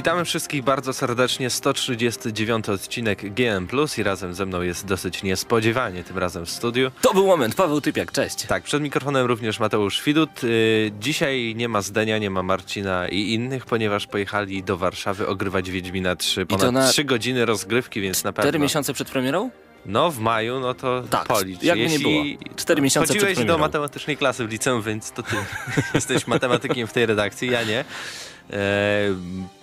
Witamy wszystkich bardzo serdecznie. 139 odcinek GM Plus i razem ze mną jest dosyć niespodziewanie tym razem w studiu. To był moment, Paweł Typiak, cześć. Tak, przed mikrofonem również Mateusz Widut. Yy, dzisiaj nie ma Zdenia, nie ma Marcina i innych, ponieważ pojechali do Warszawy ogrywać Wiedźmina 3. Ponad na 3 godziny rozgrywki, więc na pewno... Cztery miesiące przed premierą? No w maju, no to Tak, policz. jakby nie Jeśli było. Cztery miesiące przed Chodziłeś do matematycznej klasy w liceum, więc to ty jesteś matematykiem w tej redakcji, ja nie. E,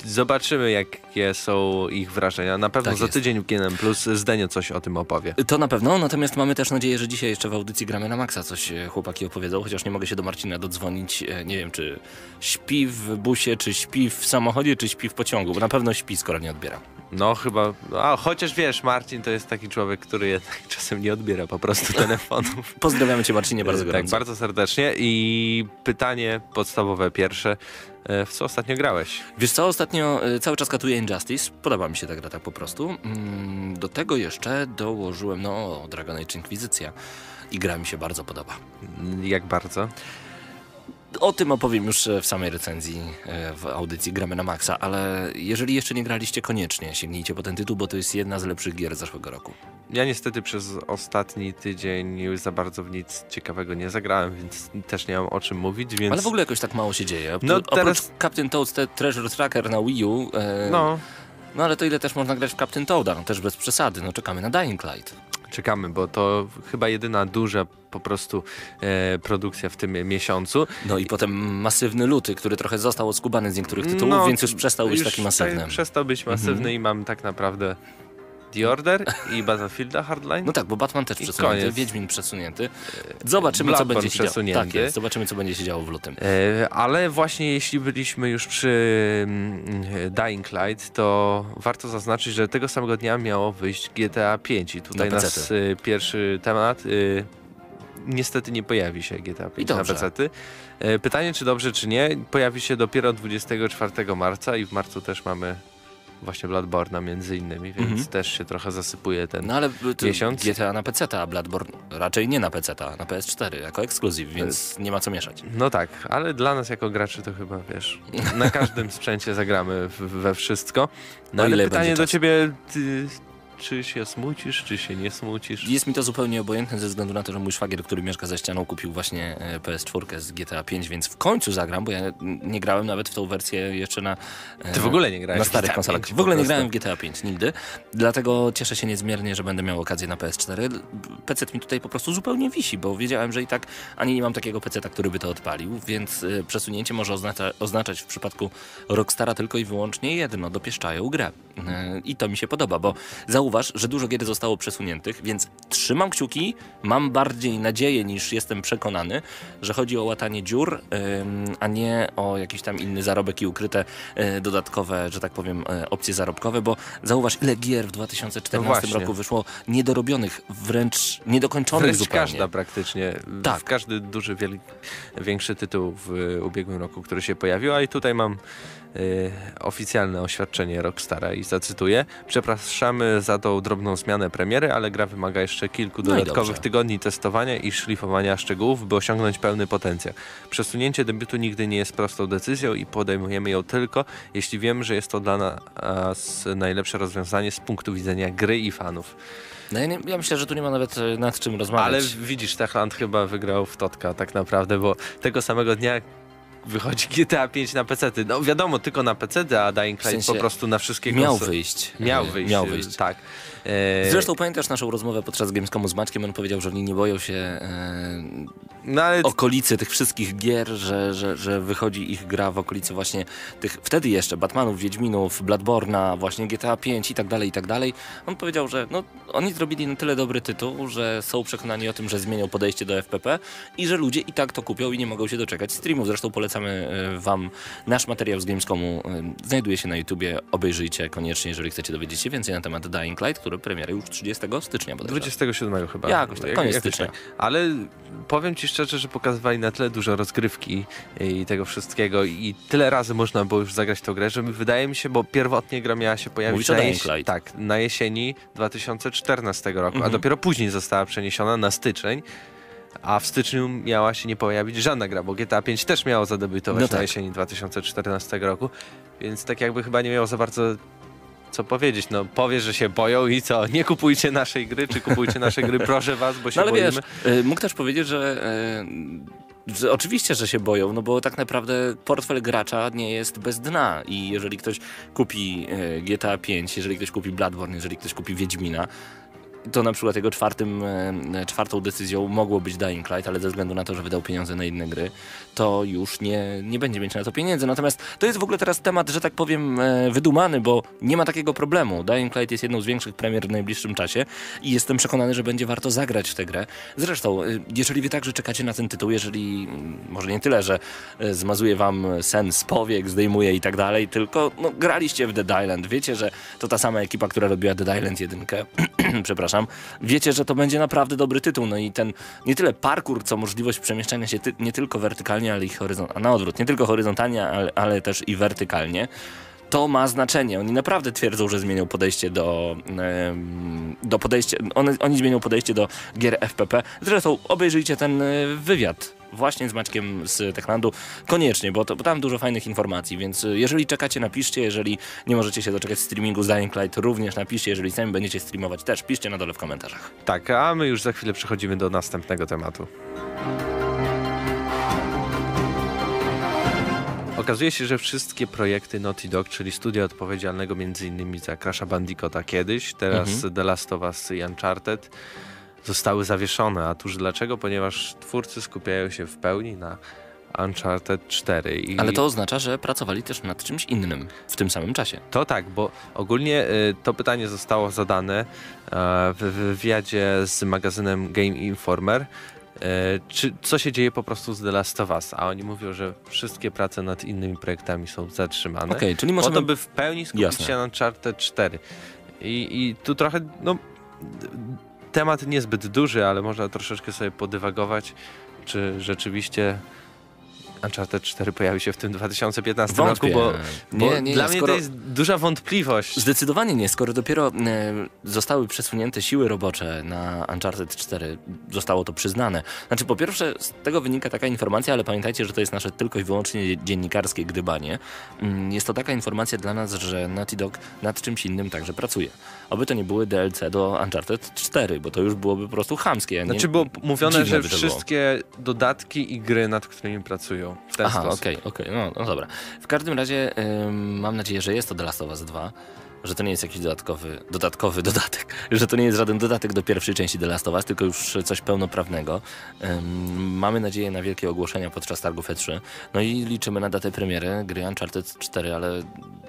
zobaczymy, jakie są ich wrażenia. Na pewno Tak za jest. tydzień w GNM Plus Zdenio coś o tym opowie. To na pewno, natomiast mamy też nadzieję, że dzisiaj jeszcze w audycji gramy na maksa coś e, chłopaki opowiedzą, chociaż nie mogę się do Marcina dodzwonić. E, Nie wiem, czy śpi w busie, czy śpi w samochodzie, czy śpi w pociągu, bo na pewno śpi, skoro nie odbiera. No chyba, a chociaż wiesz, Marcin to jest taki człowiek, który jednak czasem nie odbiera po prostu telefonów. Pozdrawiamy cię Marcinie bardzo tak, gorąco. bardzo serdecznie i pytanie podstawowe pierwsze. E, W co ostatnio grałeś? Wiesz co, ostatnio e, cały czas katuję Injustice, podoba mi się ta gra tak po prostu. Mm, Do tego jeszcze dołożyłem, no, Dragon Age Inkwizycja i gra mi się bardzo podoba. Jak bardzo? O tym opowiem już e, w samej recenzji e, w audycji Gramy na Maxa, ale jeżeli jeszcze nie graliście, koniecznie sięgnijcie po ten tytuł, bo to jest jedna z lepszych gier zeszłego roku. Ja niestety przez ostatni tydzień już za bardzo w nic ciekawego nie zagrałem, więc też nie mam o czym mówić, więc... Ale w ogóle jakoś tak mało się dzieje. No Oprócz teraz- Captain Toad's Treasure Tracker na Wii U, e, no. No, ale to ile też można grać w Captain Toada, no też bez przesady, no czekamy na Dying Light. czekamy, bo to chyba jedyna duża po prostu e, produkcja w tym miesiącu. No i potem masywny luty, który trochę został odskubany z niektórych tytułów, No, więc już przestał być już taki masywny. prze- Przestał być masywny Mhm. i mam tak naprawdę The Order i Battlefielda Hardline. No tak, bo Batman też I przesunięty, koniec. Wiedźmin przesunięty. Zobaczymy, co będzie się działo. Tak jest, zobaczymy, co będzie się działo w lutym. E, Ale właśnie jeśli byliśmy już przy mm, Dying Light, to warto zaznaczyć, że tego samego dnia miało wyjść GTA 5 i tutaj Na nasz pecety. e, pierwszy temat. e, Niestety nie pojawi się GTA 5 na pecety. E, Pytanie, czy dobrze, czy nie, pojawi się dopiero 24 marca i w marcu też mamy właśnie Bloodborne'a między innymi, więc Mhm. też się trochę zasypuje ten... No ale to Miesiąc? GTA na PC, a Bloodborne raczej nie na PC, na PS4 jako ekskluzyw, więc nie ma co mieszać. No tak, ale dla nas jako graczy to chyba wiesz, na każdym sprzęcie zagramy we wszystko. No O ale pytanie do ciebie, ty, czy się smucisz, czy się nie smucisz? Jest mi to zupełnie obojętne ze względu na to, że mój szwagier, który mieszka za ścianą, kupił właśnie e, PS4 z GTA 5, więc w końcu zagram, bo ja nie grałem nawet w tą wersję jeszcze na. e, Ty w ogóle nie grałeś Na starych konsolach. 5 W ogóle nie grałem w GTA 5 nigdy, dlatego cieszę się niezmiernie, że będę miał okazję na PS4. PC mi tutaj po prostu zupełnie wisi, bo wiedziałem, że i tak ani nie mam takiego PC, który by to odpalił, więc e, przesunięcie może oznacza, oznaczać w przypadku Rockstara tylko i wyłącznie jedno, dopieszczają grę. I to mi się podoba, bo zauważ, że dużo gier zostało przesuniętych, więc trzymam kciuki, mam bardziej nadzieję niż jestem przekonany, że chodzi o łatanie dziur, a nie o jakiś tam inny zarobek i ukryte e, dodatkowe, że tak powiem, e, opcje zarobkowe, bo zauważ, ile gier w 2014 No roku wyszło niedorobionych, wręcz niedokończonych Wręcz zupełnie. każda praktycznie. Tak. W każdy duży, większy tytuł w ubiegłym roku, który się pojawił, a i tutaj mam oficjalne oświadczenie Rockstara i zacytuję. Przepraszamy za tą drobną zmianę premiery, ale gra wymaga jeszcze kilku No dodatkowych tygodni testowania i szlifowania szczegółów, by osiągnąć pełny potencjał. Przesunięcie debiutu nigdy nie jest prostą decyzją i podejmujemy ją tylko, jeśli wiemy, że jest to dla nas najlepsze rozwiązanie z punktu widzenia gry i fanów. No ja, nie, ja myślę, że tu nie ma nawet e, nad czym rozmawiać. Ale widzisz, Techland chyba wygrał w Totka tak naprawdę, bo tego samego dnia wychodzi GTA 5 na PC. No wiadomo, tylko na PC, a Dying Light sensie po prostu na wszystkie miał konsole- wyjść. Miał wyjść. Miał wyjść. Tak. E, Zresztą pamiętasz naszą rozmowę podczas Gamescomu z Maćkiem, on powiedział, że oni nie boją się e, no ale okolicy tych wszystkich gier, że, że, że wychodzi ich gra w okolicy właśnie tych, wtedy jeszcze Batmanów, Wiedźminów, Bloodborna, właśnie GTA 5 i tak dalej, i tak dalej. On powiedział, że no, oni zrobili na tyle dobry tytuł, że są przekonani o tym, że zmienią podejście do FPP i że ludzie i tak to kupią i nie mogą się doczekać streamów. Zresztą polecamy e, wam nasz materiał z Gamescomu. e, Znajduje się na YouTubie, obejrzyjcie koniecznie, jeżeli chcecie dowiedzieć się więcej na temat Dying Light, który premierę już 30 stycznia bodajże. 27 chyba. Jakoś tak, koniec stycznia. tak. Ale powiem ci szczerze, że pokazywali na tyle dużo rozgrywki i tego wszystkiego i tyle razy można było już zagrać tą grę, że wydaje mi się, bo pierwotnie gra miała się pojawić Mówisz na, Light. tak, na jesieni 2014 roku, a Mhm. dopiero później została przeniesiona na styczeń. A w styczniu miała się nie pojawić żadna gra, bo GTA 5 też miało zadebiutować No na tak. jesieni 2014 roku, więc tak jakby chyba nie miało za bardzo co powiedzieć. No powie, że się boją i co, nie kupujcie naszej gry, czy kupujcie nasze gry, proszę was, bo się No ale boimy. wiesz, y, mógł też powiedzieć, że, y, że oczywiście, że się boją, no bo tak naprawdę portfel gracza nie jest bez dna i jeżeli ktoś kupi y, GTA 5, jeżeli ktoś kupi Bloodborne, jeżeli ktoś kupi Wiedźmina, to na przykład jego czwartym, e, czwartą decyzją mogło być Dying Light, ale ze względu na to, że wydał pieniądze na inne gry, to już nie, nie będzie mieć na to pieniędzy. Natomiast to jest w ogóle teraz temat, że tak powiem, e, wydumany, bo nie ma takiego problemu. Dying Light jest jedną z większych premier w najbliższym czasie i jestem przekonany, że będzie warto zagrać w tę grę. Zresztą, e, jeżeli wy także czekacie na ten tytuł, jeżeli mm, może nie tyle, że e, zmazuje wam sen z powiek, zdejmuje i tak dalej, tylko no, graliście w Dead Island, wiecie, że to ta sama ekipa, która robiła Dead Island 1, przepraszam, wiecie, że to będzie naprawdę dobry tytuł. No i ten nie tyle parkour, co możliwość przemieszczania się ty, nie tylko wertykalnie, ale i horyzontalnie, a na odwrót, nie tylko horyzontalnie, ale, ale też i wertykalnie. To ma znaczenie. Oni naprawdę twierdzą, że zmienią podejście do, do podejścia. One, oni zmienią podejście do gier FPP. Zresztą obejrzyjcie ten e, wywiad właśnie z Maćkiem z Techlandu. Koniecznie, bo, to, bo tam dużo fajnych informacji, więc y, jeżeli czekacie, napiszcie. Jeżeli nie możecie się doczekać streamingu z Dying Light, również napiszcie. Jeżeli sami będziecie streamować, też piszcie na dole w komentarzach. Tak, a my już za chwilę przechodzimy do następnego tematu. Okazuje się, że wszystkie projekty Naughty Dog, czyli studia odpowiedzialnego m.in. za Crash'a Bandicoota kiedyś, teraz Mhm. The Last of Us i Uncharted, zostały zawieszone. A tuż dlaczego? Ponieważ twórcy skupiają się w pełni na Uncharted 4. I Ale to oznacza, że pracowali też nad czymś innym w tym samym czasie. To tak, bo ogólnie y, to pytanie zostało zadane e, w wywiadzie z magazynem Game Informer. E, Czy co się dzieje po prostu z The Last of Us? A oni mówią, że wszystkie prace nad innymi projektami są zatrzymane. Okej, czyli Po możemy... to, by w pełni skupić Jasne. się na Uncharted 4. I, I tu trochę, no, temat niezbyt duży, ale można troszeczkę sobie podywagować, czy rzeczywiście Uncharted 4 pojawi się w tym 2015 Wątpię. roku, bo, bo Nie, nie, dla nie, mnie to jest duża wątpliwość. Zdecydowanie nie, skoro dopiero e, zostały przesunięte siły robocze na Uncharted 4, zostało to przyznane. Znaczy, po pierwsze, z tego wynika taka informacja, ale pamiętajcie, że to jest nasze tylko i wyłącznie dziennikarskie gdybanie. Mm, Jest to taka informacja dla nas, że Naughty Dog nad czymś innym także pracuje. Oby to nie były DLC do Uncharted 4, bo to już byłoby po prostu chamskie. Znaczy było mówione, że wszystkie dodatki i gry, nad którymi pracują Aha, okej, okej, no, no dobra. W każdym razie ym, mam nadzieję, że jest to The Last of Us 2, że to nie jest jakiś dodatkowy, dodatkowy dodatek, że to nie jest żaden dodatek do pierwszej części The Last of Us, tylko już coś pełnoprawnego. Ym, mamy nadzieję na wielkie ogłoszenia podczas targów E3, no i liczymy na datę premiery gry Uncharted 4, ale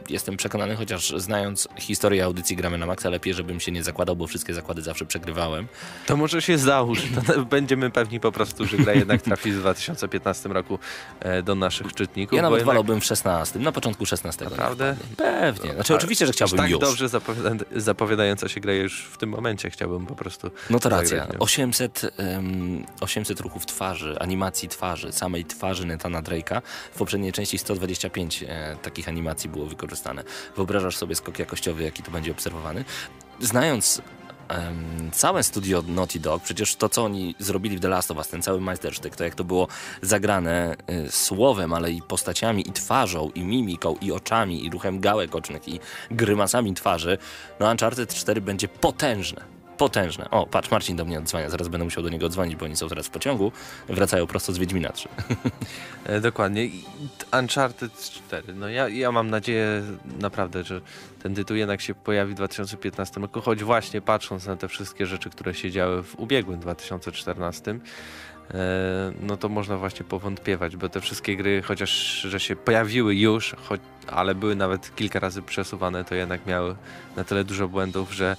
jestem przekonany, chociaż znając historię audycji Gramy na Maxa, lepiej, żebym się nie zakładał, bo wszystkie zakłady zawsze przegrywałem. To może się załóż. Będziemy pewni po prostu, że gra jednak trafi w 2015 roku e, do naszych czytników. Ja nawet jednak wolałbym w 16, na początku 16. Naprawdę? Pewnie. Znaczy, oczywiście, że chciałbym tak już. dobrze zapowiada zapowiadająca się gra już w tym momencie chciałbym po prostu No to racja. w nią. 800, um, 800 ruchów twarzy, animacji twarzy, samej twarzy Netana Drake'a. W poprzedniej części 125 e, takich animacji było wykorzystane. Wyobrażasz sobie skok jakościowy, jaki to będzie obserwowany? Znając em, całe studio Naughty Dog, przecież to, co oni zrobili w The Last of Us, ten cały majstersztyk, to jak to było zagrane y, słowem, ale i postaciami, i twarzą, i mimiką, i oczami, i ruchem gałek ocznych, i grymasami twarzy, no Uncharted 4 będzie potężne. Potężne. O, patrz, Marcin do mnie odzwania. Zaraz będę musiał do niego dzwonić, bo oni są teraz w pociągu. Wracają prosto z Wiedźmina 3. E, dokładnie. Uncharted 4. No ja, ja mam nadzieję naprawdę, że ten tytuł jednak się pojawi w 2015 roku, choć właśnie patrząc na te wszystkie rzeczy, które się działy w ubiegłym 2014, e, no to można właśnie powątpiewać, bo te wszystkie gry, chociaż że się pojawiły już, choć, ale były nawet kilka razy przesuwane, to jednak miały na tyle dużo błędów, że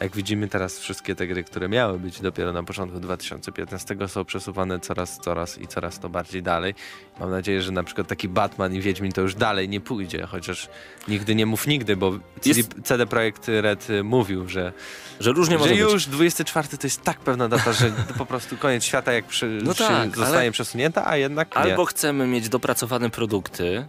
jak widzimy teraz wszystkie te gry, które miały być dopiero na początku 2015 są przesuwane coraz, coraz i coraz to bardziej dalej. Mam nadzieję, że na przykład taki Batman i Wiedźmin to już dalej nie pójdzie, chociaż nigdy nie mów nigdy, bo CD, Jest- CD Projekt Red mówił, że, Że różnie może że być. już 24 to jest tak pewna data, że po prostu koniec świata jak przy, No przy, tak, zostaje ale- przesunięta, a jednak nie. Albo chcemy mieć dopracowane produkty,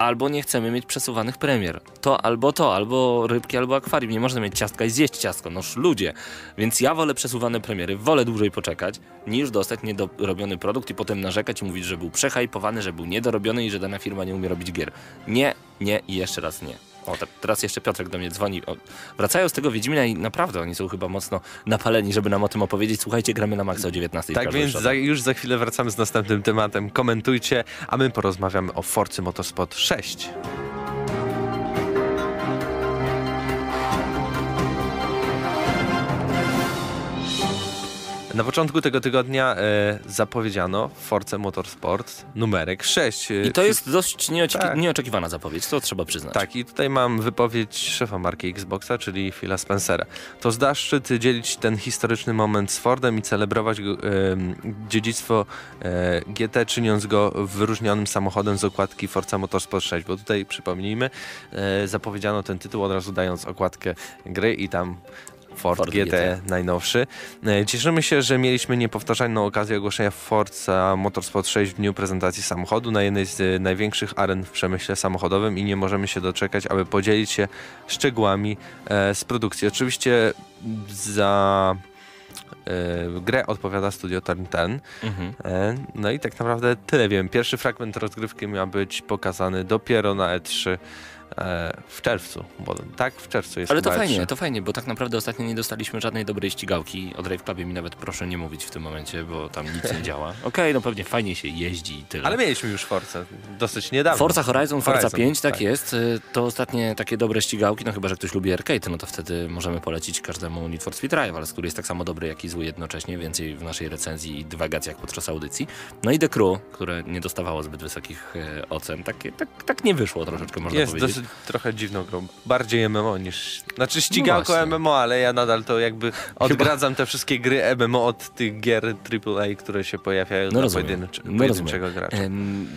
albo nie chcemy mieć przesuwanych premier. To albo to, albo rybki, albo akwarium. Nie można mieć ciastka i zjeść ciastko, noż ludzie. Więc ja wolę przesuwane premiery, wolę dłużej poczekać, niż dostać niedorobiony produkt i potem narzekać i mówić, że był przehajpowany, że był niedorobiony i że dana firma nie umie robić gier. Nie, nie i jeszcze raz nie. O, te- teraz jeszcze Piotrek do mnie dzwoni. O, wracają z tego Wiedźmina i naprawdę oni są chyba mocno napaleni, żeby nam o tym opowiedzieć. Słuchajcie, gramy na maksa o 19. w Tak więc za, już za chwilę wracamy z następnym tematem. Komentujcie, a my porozmawiamy o Forcy Motorsport 6. Na początku tego tygodnia e, zapowiedziano Force Motorsport numerek 6. E, I to jest dość Tak. nieoczekiwana zapowiedź, to trzeba przyznać. Tak, i tutaj mam wypowiedź szefa marki Xboxa, czyli Phila Spencera. To zaszczyt dzielić ten historyczny moment z Fordem i celebrować go, em, dziedzictwo e, GT, czyniąc go wyróżnionym samochodem z okładki Forza Motorsport 6, bo tutaj przypomnijmy, e, zapowiedziano ten tytuł od razu dając okładkę gry i tam Ford, Ford GT, GT. najnowszy. E, Cieszymy się, że mieliśmy niepowtarzalną okazję ogłoszenia Forza Motorsport 6 w dniu prezentacji samochodu na jednej z e, największych aren w przemyśle samochodowym i nie możemy się doczekać, aby podzielić się szczegółami e, z produkcji. Oczywiście za grę odpowiada studio Turn 10. Mhm. No i tak naprawdę tyle wiem. Pierwszy fragment rozgrywki miał być pokazany dopiero na E3 e, w czerwcu, bo tak w czerwcu jest Ale to E fajnie, E3. to fajnie, bo tak naprawdę ostatnio nie dostaliśmy żadnej dobrej ścigałki. O Drive Clubie mi nawet proszę nie mówić w tym momencie, bo tam nic nie działa. Okej, no pewnie fajnie się jeździ i tyle. Ale mieliśmy już Force dosyć niedawno. Forza Horizon, Forza Horizon, 5, tak, tak. jest. Y, To ostatnie takie dobre ścigałki, no chyba, że ktoś lubi arcade, no to wtedy możemy polecić każdemu Need for Speed Rivals, który jest tak samo dobry, jak i zły jednocześnie, więcej w naszej recenzji i dywagacjach podczas audycji. No i The Crew, które nie dostawało zbyt wysokich e, ocen, tak, tak, tak nie wyszło troszeczkę, można Jest powiedzieć. Trochę dziwną grą. Bardziej MMO niż... Znaczy ścigałko właśnie. MMO, ale ja nadal to jakby odgradzam te wszystkie gry MMO od tych gier AAA, które się pojawiają No dla rozumiem. pojedynczy, No pojedynczego gracza.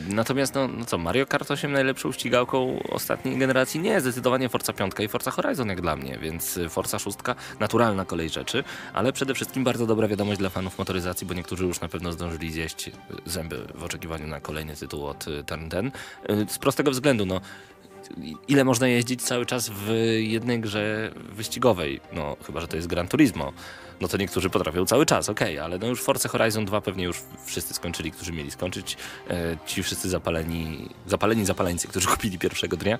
Natomiast, no, no co, Mario Kart 8 najlepszą ścigałką ostatniej generacji? Nie, zdecydowanie Forza 5 i Forza Horizon jak dla mnie, więc y, Forza 6 naturalna kolej rzeczy, ale przede wszystkim bardzo dobra wiadomość dla fanów motoryzacji, bo niektórzy już na pewno zdążyli zjeść y, zęby w oczekiwaniu na kolejny tytuł od y, Turn 10. Y, Z prostego względu, no ile można jeździć cały czas w jednej grze wyścigowej? No, chyba, że to jest Gran Turismo. No to niektórzy potrafią cały czas, okej, ale no już Forza Horizon 2 pewnie już wszyscy skończyli, którzy mieli skończyć. E, ci wszyscy zapaleni, zapaleni zapaleńcy, którzy kupili pierwszego dnia.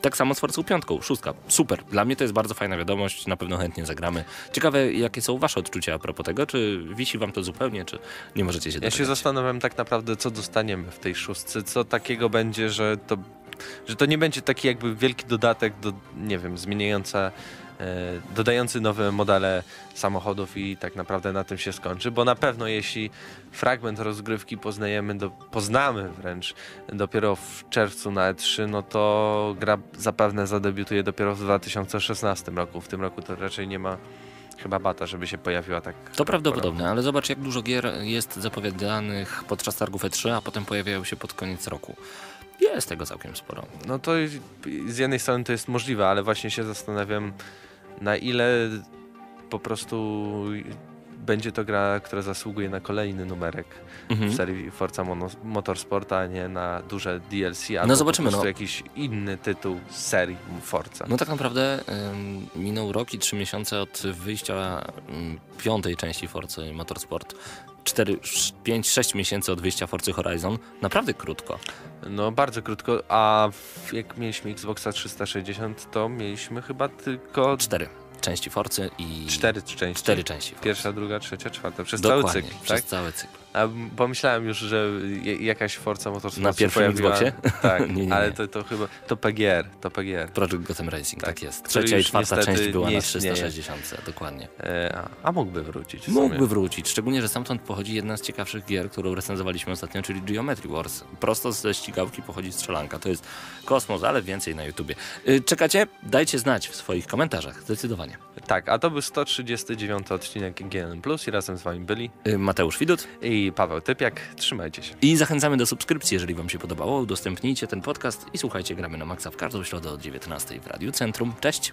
Tak samo z Forza 5, szóstka. Super. Dla mnie to jest bardzo fajna wiadomość, na pewno chętnie zagramy. Ciekawe, jakie są wasze odczucia a propos tego, czy wisi wam to zupełnie, czy nie możecie się Ja się zastanawiam tak naprawdę, co dostaniemy w tej szóstce, co takiego będzie, że to, że to nie będzie taki jakby wielki dodatek do, nie wiem, zmieniająca, e, dodający nowe modele samochodów i tak naprawdę na tym się skończy, bo na pewno jeśli fragment rozgrywki poznajemy, do, poznamy wręcz dopiero w czerwcu na E3, no to gra zapewne zadebiutuje dopiero w 2016 roku. W tym roku to raczej nie ma chyba bata, żeby się pojawiła tak. To prawdopodobne, ale zobacz, jak dużo gier jest zapowiadanych podczas targów E3, a potem pojawiają się pod koniec roku. Jest tego całkiem sporo. No to z jednej strony to jest możliwe, ale właśnie się zastanawiam, na ile po prostu będzie to gra, która zasługuje na kolejny numerek Mhm. w serii Forza Mono- Motorsport, a nie na duże DLC, albo No zobaczymy, po no. jakiś inny tytuł z serii Forza. No tak naprawdę ym, minął rok i trzy miesiące od wyjścia ym, piątej części Forcy Motorsport. 4, 5, 6 miesięcy od wyjścia Forcy Horizon. Naprawdę krótko. No bardzo krótko, a jak mieliśmy Xboxa 360, to mieliśmy chyba tylko Cztery części Forcy i cztery części. cztery części Forcy. Pierwsza, druga, trzecia, czwarta. Przez Dokładnie, cały cykl, przez tak? cały cykl. A m- pomyślałem już, że jakaś Forza Motorsport Na pierwszym pojawiła. Xboxie? Tak, Nie, nie, ale to, to chyba to PGR, to PGR. Project Gotham Racing, tak, Tak, jest. Trzecia i czwarta część była na istnieje. 360, dokładnie. E, a, a mógłby wrócić. Mógłby wrócić, szczególnie, że stamtąd pochodzi jedna z ciekawszych gier, którą recenzowaliśmy ostatnio, czyli Geometry Wars. Prosto ze ścigałki pochodzi strzelanka. To jest kosmos, ale więcej na YouTubie. Y, Czekacie? Dajcie znać w swoich komentarzach, zdecydowanie. Tak, a to był 139 odcinek Plus i razem z wami byli Y, Mateusz Widut i Paweł Typiak. Trzymajcie się. i zachęcamy do subskrypcji, jeżeli wam się podobało. Udostępnijcie ten podcast i słuchajcie, gramy na Maxa w każdą środę od 19 w Radiu Centrum. Cześć!